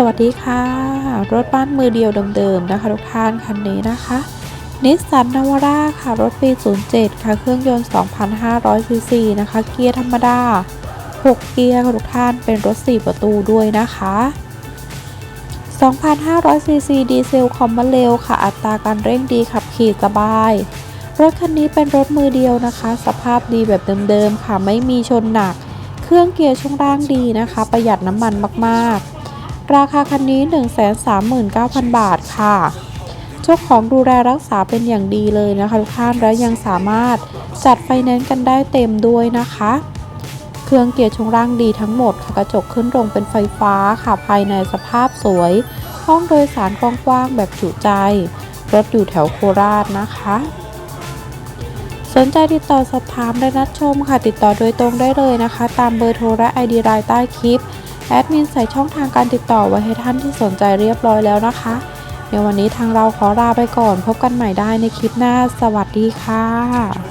สวัสดีค่ะ รถบ้านมือเดียวเดิมๆนะคะทุกท่านคันนี้นะคะนิสสันนาวาร่าค่ะ รถปี 07 ค่ะ เครื่องยนต์ 2,500 ซีซีนะคะ เกียร์ธรรมดา 6 เกียร์ค่ะทุกท่านเป็นรถ 4 ประตูด้วยนะคะ 2,500 ซีซีดีเซลคอมมอนเร็วค่ะ อัตราการเร่งดีขับขี่สบาย รถคันนี้เป็นรถมือเดียวนะคะ สภาพดีแบบเดิมๆค่ะ ไม่มีชนหนัก เครื่องเกียร์ช่วงล่างดีนะคะ ประหยัดน้ำมันมากๆ ราคาคันนี้ 139,000 บาทค่ะ เจ้าของดูแลรักษาเป็นอย่างดีเลยนะคะทุกท่านและยังสามารถจัดไฟแนนซ์กันได้เต็มด้วยนะคะ เครื่องเกียร์ช่วงล่างดีทั้งหมดค่ะกระจกขึ้นลงเป็นไฟฟ้าค่ะภายในสภาพสวย ห้องโดยสารกว้างๆแบบจุใจ รถอยู่แถวโคราชนะคะสนใจติดต่อสอบถามและนัดชมค่ะ ติดต่อโดยตรงได้เลยนะคะ ตามเบอร์โทรและ ID รายใต้คลิป แอดมินใส่ช่องทางการติดต่อไว้ให้ท่านที่สนใจเรียบร้อยแล้วนะคะเดี๋ยววันนี้ทางเราขอลาไปก่อน พบกันใหม่ได้ในคลิปหน้า สวัสดีค่ะ